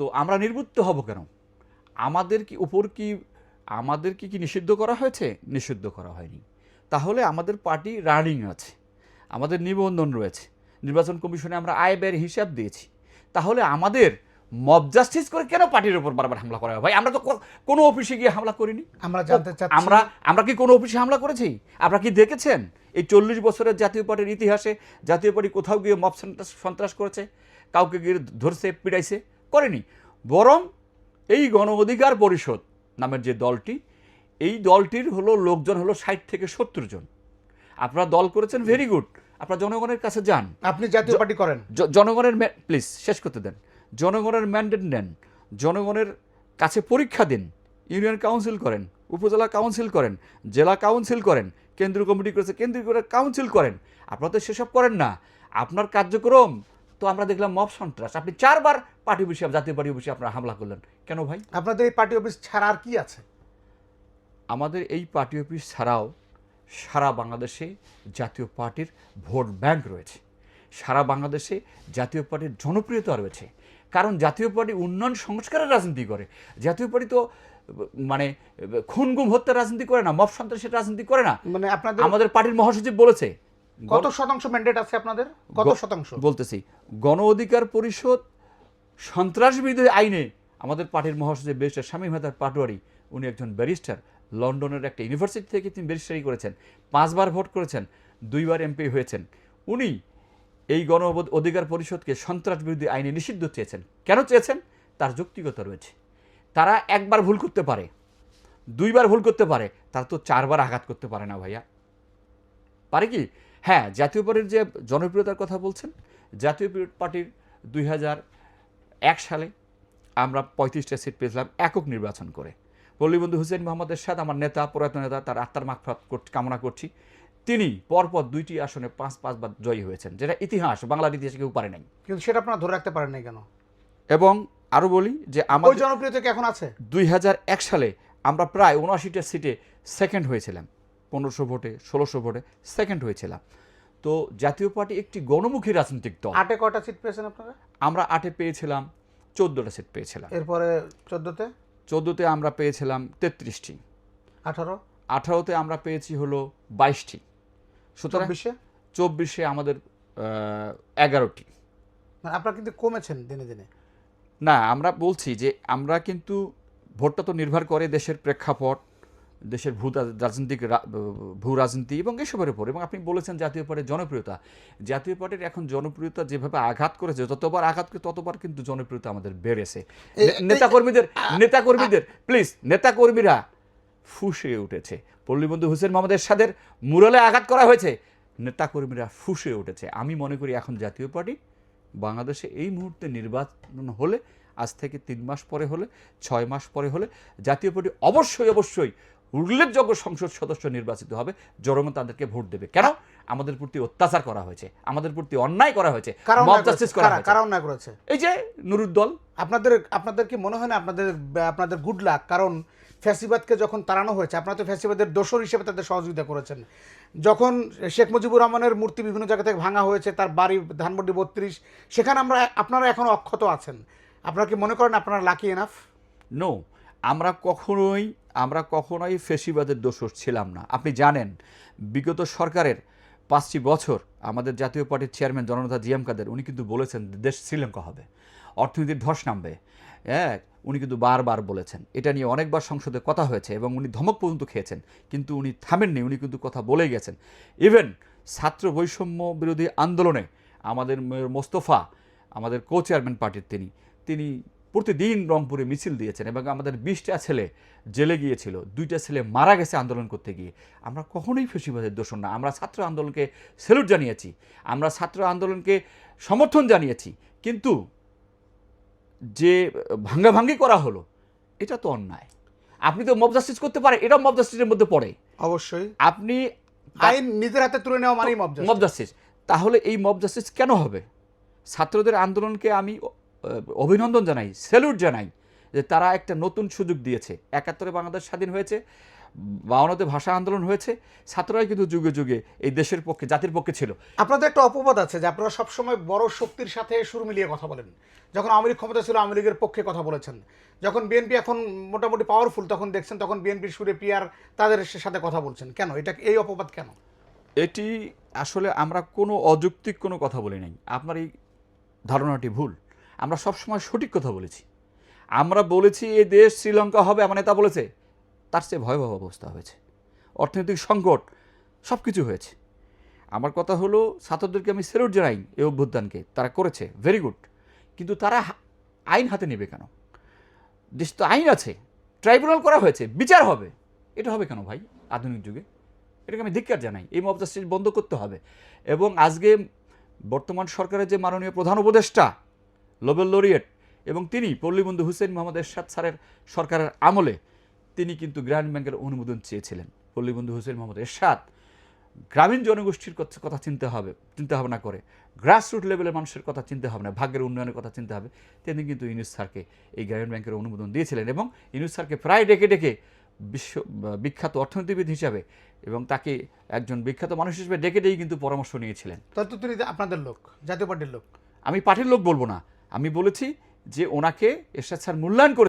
তো আমরা নির্বুত্ত হব কেন? আমাদের কি উপর কি আমাদের কি কি নিষিদ্ধ করা হয়েছে? নিষিদ্ধ করা হয়নি। তাহলে আমাদের পার্টি রানিং আছে আমাদের নিবন্ধন রয়েছে নির্বাচন কমিশনে আমরা আয় ব্যয়ের হিসাব দিয়েছি। তাহলে আমাদের মব জাস্টিস করে কেন পার্টির উপর বারবার হামলা করা হয়? ভাই আমরা তো কোনো অফিসে গিয়ে হামলা করিনি। আমরা জানতে চাই আমরা আমরা কি কোনো অফিসে হামলা করেছি? আপনারা কি দেখেছেন? এই চল্লিশ বছরের জাতীয় পার্টির ইতিহাসে জাতীয় পার্টি কোথাও গিয়ে মব সন্ত্রাস সন্ত্রাস করেছে? কাউকে গিয়ে ধরছে পিটাইছে? করেনি। বরং এই গণ অধিকার পরিষদ নামের যে দলটি এই দলটির হলো লোকজন হলো ষাট থেকে সত্তর জন। আপনারা দল করেছেন ভেরি গুড আপনারা জনগণের কাছে যান। আপনি জাতীয় পার্টি করেন। জনগণের প্লিজ শেষ করতে দেন। জনগণের ম্যান্ডেট নেন। জনগণের কাছে পরীক্ষা দিন। ইউনিয়ন কাউন্সিল করেন উপজেলা কাউন্সিল করেন জেলা কাউন্সিল করেন কেন্দ্রীয় কমিটি করেছে কেন্দ্রীয় কাউন্সিল করেন। আপনারা তো সেসব করেন না। আপনার কার্যক্রম তো আমরা দেখলাম মব সন্ত্রাস আপনি চারবার পার্টি অফিসে জাতীয় পার্টি অফিসে আপনারা হামলা করলেন। কেন ভাই? আপনাদের এই পার্টি অফিস ছাড়া আর কি আছে? আমাদের এই পার্টি অফিস ছাড়াও সারা বাংলাদেশে জাতীয় পার্টির ভোট ব্যাংক রয়েছে। সারা বাংলাদেশে জাতীয় পার্টির জনপ্রিয়তা রয়েছে। কারণ জাতীয় পার্টি উন্নয়ন সংস্কারের রাজনীতি করে। জাতীয় পার্টি তো মানে আহ, খুন গুম হত্যার রাজনীতি করে না মব সন্ত্রাসের রাজনীতি করে না। মানে আপনাদের আমাদের পার্টির মহাসচিব বলেছে কত শতাংশ ম্যান্ডেট আছে আপনাদের? কত শতাংশ? বলতেছি গণ অধিকার পরিষদ সন্ত্রাস বিরোধী আইনে আমাদের পার্টির মহাসচিব ব্যারিস্টার স্বামী মেহতার পাটোয়ারি উনি একজন ব্যারিস্টার। লন্ডনের একটা ইউনিভার্সিটি থেকে তিনি ব্যারিস্টারি করেছেন পাঁচবার ভোট করেছেন দুইবার এমপি হয়েছেন। উনি এই গণ অধিকার পরিষদকে সন্ত্রাস বিরোধী আইনে নিষিদ্ধ চেয়েছেন। কেন চেয়েছেন? তার যৌক্তিকতা রয়েছে। তারা একবার ভুল করতে পারে দুইবার ভুল করতে পারে তারা তো চারবার আঘাত করতে পারে না ভাইয়া। পারে কি? হ্যাঁ জাতীয় পার্টির যে জনপ্রিয়তার কথা বলছেন জাতীয় পার্টির দুই এক সালে আমরা পঁয়ত্রিশটা সিট পেয়েছিলাম একক নির্বাচন করে। পল্লীবন্ধু হুসেন মোহাম্মদের সাথে আমার নেতা প্রয়াত নেতা তার আত্মার মাগফাত কামনা করছি। তিনি পরপর দুইটি আসনে পাঁচ পাঁচবার জয়ী হয়েছেন যেটা ইতিহাস বাংলার ইতিহাসে কেউ পারে নাই। কিন্তু সেটা আপনারা ধরে রাখতে পারেন নাই কেন? এবং আরও বলি যে আমার জনপ্রিয়তা কি এখন আছে? দুই এক সালে আমরা প্রায় উনআশিটা সিটে সেকেন্ড হয়েছিলাম। পনেরোশো ভোটে ষোলোশো ভোটে সেকেন্ড হয়েছিলাম তো জাতীয় পার্টি একটি গণমুখী রাজনৈতিক দল। আটে কটা সিট পেয়েছেন আপনারা? আমরা আটে পেয়েছিলাম চোদ্দোটা সিট পেয়েছিলাম। এরপরে চোদ্দতে? চোদ্দোতে আমরা পেয়েছিলাম তেত্রিশটি। আঠারো? আঠারোতে আমরা পেয়েছি হলো বাইশটি। সুতরাং চব্বিশে? চব্বিশে আমাদের এগারোটি। মানে আপনারা কিন্তু কমেছেন দিনে দিনে। না আমরা বলছি যে আমরা কিন্তু ভোটটা তো নির্ভর করে দেশের প্রেক্ষাপট। দেশের ভূ রাজ- রাজনৈতিক ভূ রাজনীতি এবং এসবের উপর। এবং আপনি বলেছেন জাতীয় পার্টির জনপ্রিয়তা। জাতীয় পার্টির এখন জনপ্রিয়তা যেভাবে আঘাত করেছে যতবার আঘাত করে ততবার কিন্তু জনপ্রিয়তা আমাদের বেড়েছে। নেতাকর্মীদের নেতাকর্মীদের প্লিজ নেতাকর্মীরা ফুসে উঠেছে। পল্লীবন্ধু হুসেন মোহাম্মদের সাদের মুরালে আঘাত করা হয়েছে। নেতাকর্মীরা ফুসে উঠেছে। আমি মনে করি এখন জাতীয় পার্টি বাংলাদেশে এই মুহূর্তে নির্বাচন হলে আজ থেকে তিন মাস পরে হলে ছয় মাস পরে হলে জাতীয় পার্টি অবশ্যই অবশ্যই উল্লেখযোগ্য সংসদ সদস্য নির্বাচিত হবে জনগণ তাদেরকে ভোট দেবে। কেন? আমাদের প্রতি অত্যাচার করা হয়েছে আমাদের প্রতি অন্যায় করা হয়েছে কারণ না করেছে? এই যে নুরুদ্দল আপনাদের আপনাদের কি মনে হয় না আপনাদের আপনাদের গুড লাক কারণ ফ্যাসিবাদকে যখন তাড়ানো হয়েছে আপনারা তো ফ্যাসিবাদের দোষর হিসেবে তাদের সহযোগিতা করেছেন। যখন শেখ মুজিবুর রহমানের মূর্তি বিভিন্ন জায়গা থেকে ভাঙা হয়েছে তার বাড়ি ধানমন্ডি বত্রিশ সেখানে আমরা আপনারা এখনও অক্ষত আছেন। আপনারা কি মনে করেন আপনারা লাকি এনাফ নো আমরা কখনোই আমরা কখনোই ফেসিবাদের দোষর ছিলাম না। আপনি জানেন, বিগত সরকারের পাঁচটি বছর আমাদের জাতীয় পার্টির চেয়ারম্যান জননেতা জিএম কাদের, উনি কিন্তু বলেছেন দেশ শ্রীলঙ্কা হবে। অর্থনীতির ধস নামবে। হ্যাঁ উনি কিন্তু বারবার বলেছেন। এটা নিয়ে অনেকবার সংসদে কথা হয়েছে এবং উনি ধমক পর্যন্ত খেয়েছেন, কিন্তু উনি থামেননি, উনি কিন্তু কথা বলেই গেছেন। ইভেন ছাত্র বৈষম্য বিরোধী আন্দোলনে আমাদের মোস্তফা, আমাদের কো চেয়ারম্যান পার্টির তিনি তিনি প্রতিদিন রংপুরে মিছিল দিয়েছেন এবং আমাদের বিশটা ছেলে জেলে গিয়েছিল দুইটা ছেলে মারা গেছে আন্দোলন করতে গিয়ে। আমরা কখনোই ফেসিবাদের দোষণ না। আমরা ছাত্র আন্দোলনকে স্যালুট জানিয়েছি আমরা ছাত্র আন্দোলনকে সমর্থন জানিয়েছি কিন্তু যে ভাঙ্গাভাঙ্গি করা হলো এটা তো অন্যায়। আপনি তো মব জাস্টিস করতে পারেন এটাও মব জাস্টিসের মধ্যে পড়ে। অবশ্যই। আপনি আইন নিজের হাতে তুলে নেওয়া মানেই মব জাস্টিস তাহলে এই মব জাস্টিস কেন হবে? ছাত্রদের আন্দোলনকে আমি অভিনন্দন জানাই স্যালুট জানাই যে তারা একটা নতুন সুযোগ দিয়েছে। একাত্তরে বাংলাদেশ স্বাধীন হয়েছে বাউন্নতে ভাষা আন্দোলন হয়েছে ছাত্ররাই কিন্তু যুগে যুগে এই দেশের পক্ষে জাতির পক্ষে ছিল। আপনাদের একটা অপবাদ আছে যে আপনারা সবসময় বড় শক্তির সাথে সুর মিলিয়ে কথা বলেন। যখন আওয়ামী লীগ ক্ষমতা ছিল আওয়ামী লীগের পক্ষে কথা বলেছেন। যখন বিএনপি এখন মোটামুটি পাওয়ারফুল তখন দেখছেন তখন বিএনপির সুরে পিয়ার তাদের সাথে কথা বলছেন। কেন? এটা এই অপবাদ কেন? এটি আসলে আমরা কোনো অযৌক্তিক কোনো কথা বলি নাই। আপনার এই ধারণাটি ভুল। আমরা সবসময় সঠিক কথা বলেছি। আমরা বলেছি এই দেশ শ্রীলঙ্কা হবে আমার নেতা বলেছে। তার চেয়ে ভয়াবহ অবস্থা হয়েছে। অর্থনৈতিক সংকট সব কিছু হয়েছে। আমার কথা হলো, ছাত্রদেরকে আমি সেলুট জানাই এই অভ্যুত্থানকে। তারা করেছে ভেরি গুড কিন্তু তারা আইন হাতে নেবে কেন? দেশ তো আইন আছে ট্রাইব্যুনাল করা হয়েছে, বিচার হবে। এটা হবে কেন ভাই, আধুনিক যুগে? এটাকে আমি ধিক্কার জানাই, এই মব জাস্টিস বন্ধ করতে হবে। এবং আজকে বর্তমান সরকারের যে মাননীয় প্রধান উপদেষ্টা লোবেল লরিয়েট এবং তিনি পল্লীবন্ধু হুসেন মোহাম্মদ এরশাদ স্যারের সরকারের আমলে তিনি কিন্তু গ্রামীণ ব্যাংকের অনুমোদন চেয়েছিলেন। পল্লীবন্ধু হুসেন মোহাম্মদ এরশাদ গ্রামীণ জনগোষ্ঠীর কথা- চিনতে হবে চিন্তা ভাবনা করে। গ্রাসরুট লেভেলের মানুষের কথা চিন্তা না ভাগ্যের উন্নয়নের কথা চিন্তা হবে তিনি কিন্তু ইউনুস স্যারকে এই গ্রামীণ ব্যাংকের অনুমোদন দিয়েছিলেন এবং ইউনুস স্যারকে প্রায় ডেকে ডেকে বিশ্ব বিখ্যাত অর্থনীতিবিদ হিসাবে এবং তাকে একজন বিখ্যাত মানুষ হিসেবে ডেকে ডেকে কিন্তু পরামর্শ নিয়েছিলেন। তাহলে তিনি আপনাদের লোক জাতীয় পার্টির লোক। আমি পার্টির লোক বলব না। আমি বলেছি যে ওনাকে এরশাদ স্যার মূল্যায়ন করে